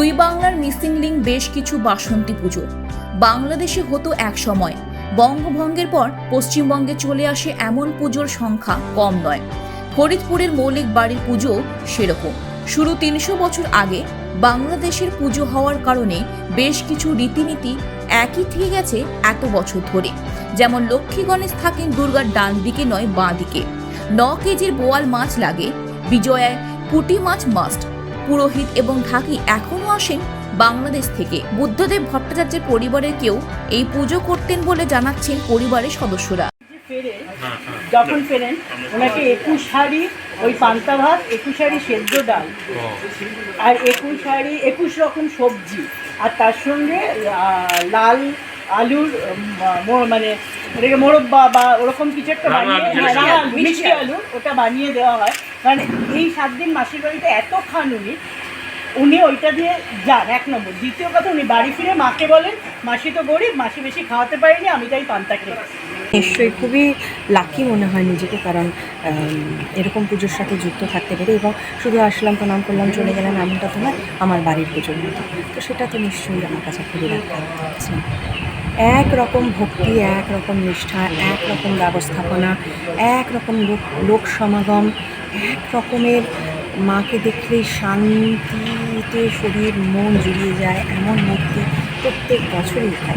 Missing link বেশ কিছু বাসন্তী পুজো। বাংলাদেশে হতো এক সময়। বঙ্গভঙ্গের পর পশ্চিমবঙ্গে চলে আসে এমন পুজোর সংখ্যা কম নয়। ফরিদপুরের মৌলিক বাড়ির পুজো সেরকম। শুরু তিনশো বছর আগে বাংলাদেশের পুজো হওয়ার কারণে বেশ কিছু রীতিনীতি একই থেকে গেছে এত বছর ধরে। যেমন লক্ষ্মী গণেশ থাকেন দুর্গার ডান দিকে নয় বাঁ দিকে। ন কেজির বোয়াল মাছ লাগে। বিজয়ায় পুঁটি মাছ মাস্ট পুরোহিত এবং ঢাকি এখনও আসেন বাংলাদেশ থেকে। বুদ্ধদেব ভট্টাচার্যের পরিবারের কেউ এই পুজো করতেন বলে জানাচ্ছেন পরিবারের সদস্যরা। যখন ফেরেন ওনাকে একুশ হাড়ি ওই পান্তা ভাত একুশ হাড়ি সেদ্ধ ডাল আর একুশ হাড়ি একুশ রকম সবজি। আর তার সঙ্গে লাল আলুর মানে এটাকে মোরব্বা বা ওরকম কিছু একটা বানিয়ে আলু, হ্যাঁ, মিষ্টি আলু। আলু, মিষ্টি আলু ওটা বানিয়ে দেওয়া হয়। কারণ এই সাত দিন মাসির বাড়িতে এত খান উনি উনি ওইটা দিয়ে যান, এক নম্বর। দ্বিতীয় কথা, উনি বাড়ি ফিরে মাকে বলেন, মাসি তো গরিব, মাসি বেশি খাওয়াতে পারেনি, আমি তাই পান্তা খেয়ে নিশ্চয়ই খুবই লাকি মনে হয় নিজেকে, কারণ এরকম পুজোর সাথে যুক্ত থাকতে পেরে এবং শুধু আসলাম প্রণাম করলাম, চলে গেলাম এমনটা তো নয়, আমার বাড়ির পুজোর মতো। তো সেটা তো নিশ্চয়ই আমার কাছে খুবই রাখা হচ্ছে এক রকম ভক্তি, এক রকম নিষ্ঠা, এক রকম ব্যবস্থাপনা, এক রকম লোক লোক সমাগম, এক রকমের মাকে দেখলে শান্তিতে শরীর মন জুড়িয়ে যায় এমন মূর্তি প্রত্যেক বছরই হয়।